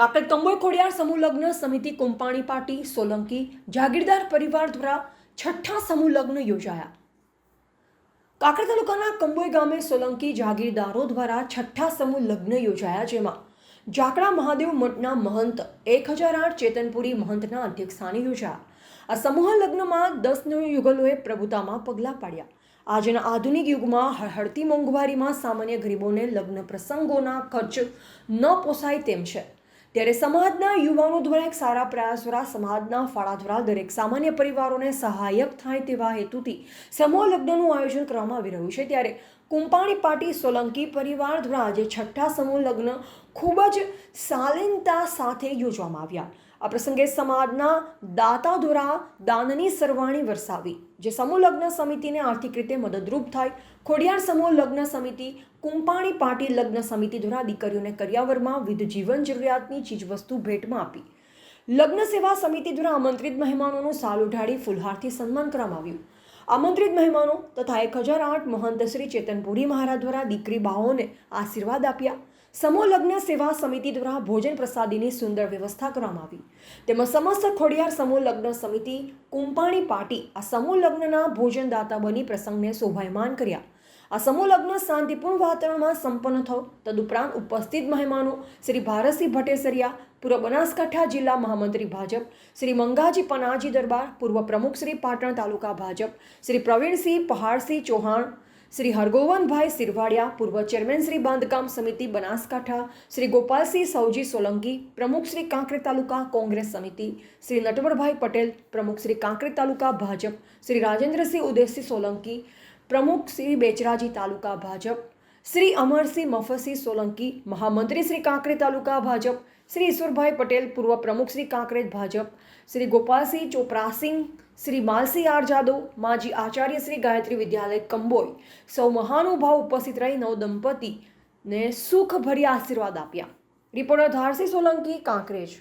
કાકડ કંબોય ખોડિયાર સમૂહ લગ્ન સમિતિ કુંપાણી પાટી સોલંકી જાગીરદાર પરિવાર દ્વારા છઠ્ઠા સમૂહ લગ્ન યોજાયા. કાકડ તાલુકાના કંબોઈ ગામે સોલંકી જાગીરદારો દ્વારા છઠ્ઠા સમૂહ લગ્ન યોજાયા જેમાં જાકડા મહાદેવ મઠના મહંત એક હજાર આઠ ચેતનપુરી મહંતના અધ્યક્ષસ્થાને યોજાયા. આ સમૂહ લગ્નમાં દસ યુગલોએ પ્રભુતામાં પગલાં પાડ્યા. આજના આધુનિક યુગમાં હળહળતી મોંઘવારીમાં સામાન્ય ગરીબોને લગ્ન પ્રસંગોના ખર્ચ ન પોસાય તેમ છે. ત્યારે સમાજના યુવાનો દ્વારા એક સારા પ્રયાસ દ્વારા, સમાજના ફાળા દ્વારા દરેક સામાન્ય પરિવારોને સહાયક થાય તેવા હેતુથી સમૂહ લગ્નનું આયોજન કરવામાં આવી રહ્યું છે. ત્યારે કુંપાણી પાટી સોલંકી પરિવાર દ્વારા આજે છઠ્ઠા સમૂહ લગ્ન ખૂબ જ શાલીનતા સાથે યોજવામાં આવ્યા. આ પ્રસંગે સમાજના દાતા દ્વારા દાનની સરવાણી વરસાવી, જે સમૂહ લગ્ન સમિતિને આર્થિક રીતે મદદરૂપ થાય. ખોડિયાર સમૂહ લગ્ન સમિતિ, કુંપાણી પાટી લગ્ન સમિતિ દ્વારા દીકરીઓને કરિયાવરમાં વિવિધ જીવન જરૂરિયાતની ચીજવસ્તુ ભેટમાં આપી. લગ્ન સેવા સમિતિ દ્વારા આમંત્રિત મહેમાનોનું સાલ ઉઢાડી ફુલહારથી સન્માન કરવામાં આવ્યું. આમંત્રિત મહેમાનો તથા એક હજાર આઠ મહંત શ્રી ચેતનપુરી મહારાજ દ્વારા દીકરી બાઓને આશીર્વાદ આપ્યા. સમૂહ સેવા સમિતિ દ્વારા ભોજન પ્રસાદીની સુંદર વ્યવસ્થા કરવામાં આવી. તેમજ સમસ્ત ખોડિયાર સમૂહ લગ્ન સમિતિ, કુંપાણી પાટી આ સમૂહ લગ્નના ભોજનદાતા બની પ્રસંગને શોભાયમાન કર્યા. આ સમૂહ લગ્ન શાંતિપૂર્ણ વાતાવરણમાં સંપન્ન થયો. તદુપરાંત ઉપસ્થિત મહેમાનો શ્રી ભારતસિંહ ભટ્ટેસરિયા, પૂર્વ બનાસકાંઠા જિલ્લા મહામંત્રી ભાજપ, શ્રી મંગાજી પનાજી દરબાર, પૂર્વ પ્રમુખ શ્રી પાટણ તાલુકા ભાજપ, શ્રી પ્રવીણસિંહ પહાડસિંહ ચૌહાણ, શ્રી હરગોવનભાઈ સિરવાડિયા, પૂર્વ ચેરમેન શ્રી બાંધકામ સમિતિ બનાસકાંઠા, શ્રી ગોપાલસિંહ સૌજી સોલંકી, પ્રમુખ શ્રી કાંકરી તાલુકા કોંગ્રેસ સમિતિ, શ્રી નટવરભાઈ પટેલ, પ્રમુખ શ્રી કાંકરી તાલુકા ભાજપ, શ્રી રાજેન્દ્રસિંહ ઉદયસિંહ સોલંકી પ્રમુખ શ્રી બેચરાજી તાલુકા ભાજપ, શ્રી અમરસિંહ મફસી સોલંકી, મહામંત્રી શ્રી કાંકરેજ તાલુકા ભાજપ, શ્રી ઈશ્વરભાઈ પટેલ, પૂર્વ પ્રમુખ શ્રી કાંકરેજ ભાજપ, શ્રી ગોપાલસિંહ ચોપરાસિંહ શ્રી માલસિંહ આર જાદવ, માજી આચાર્ય શ્રી ગાયત્રી વિદ્યાલય કંબોઈ સૌ મહાનુભાવ ઉપસ્થિત રહી નવ દંપતીને સુખભર્યા આશીર્વાદ આપ્યા. રિપોર્ટર ધારસી સોલંકી, કાંકરેજ.